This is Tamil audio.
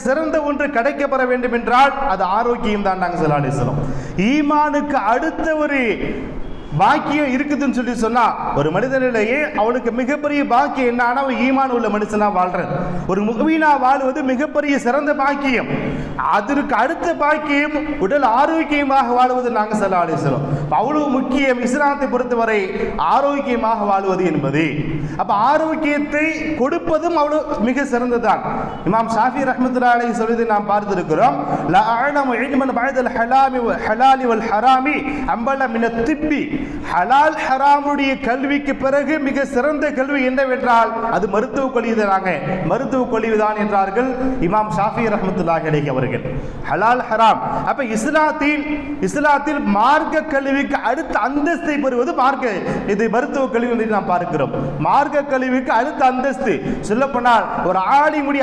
சிறந்த ஒன்று கிடைக்கப்பெற வேண்டும் என்றால் அது ஆரோக்கியம் தான் நாங்கள் சொல்லி சொல்லும். ஈமானுக்கு அடுத்த ஒரு பாக்கியம் இருக்குதுன்னு சொல்லி சொன்னா ஒரு மனிதனிலேயே அவனுக்கு மிகப்பெரிய பாக்கியம் என்னன்னா அவன் ஈமான் உள்ள மனுஷனா வாழ்றது. ஒரு முகமீனா வாழ்வது மிகப்பெரிய சிறந்த பாக்கியம். அதற்கு அடுத்த பாக்கியம் உடல் ஆரோக்கியமாக வாழ்வது நாங்க சொல்ல ஆலோசனம் அவ்வளவு முக்கியம் இஸ்லாத்தை பொறுத்தவரை ஆரோக்கியமாக வாழ்வது என்பது. அப்ப ஆரோக்கியத்தை கொடுப்பதும் அவ்வளவு மிக சிறந்ததுதான். இமாம் ஷாஃபி ரஹமத்துல்லா அலைஹி சொல்வதை நாம் பார்த்திருக்கிறோம். லா இல்மன் பஅதல் ஹலாமி ஹலாலி வல் ஹராமி அம்பல மின திப்பி. ஹலால் ஹராமுடைய கல்விக்கு பிறகு மிக சிறந்த கல்வி என்னவென்றால் அது மருத்துவ கல்விதானாங்க மருத்துவ கல்விதான் என்றார்கள் இமாம் ஷாஃபி ரஹ்மத்துல்லாஹி அலைஹி அவர்கள். ஹலால் ஹராம். அப்ப இஸ்லாத்தில் இஸ்லாத்தில் மார்க்க கல்விக்கு அடுத்த அந்தஸ்தை பெறுவது மார்க்க இது மருத்துவ கல்வி என்று நாம் பார்க்கிறோம். மார்க்க கல்விக்கு அடுத்த அந்தஸ்து. சொல்லப்போனால் ஒரு ஆலிமுடி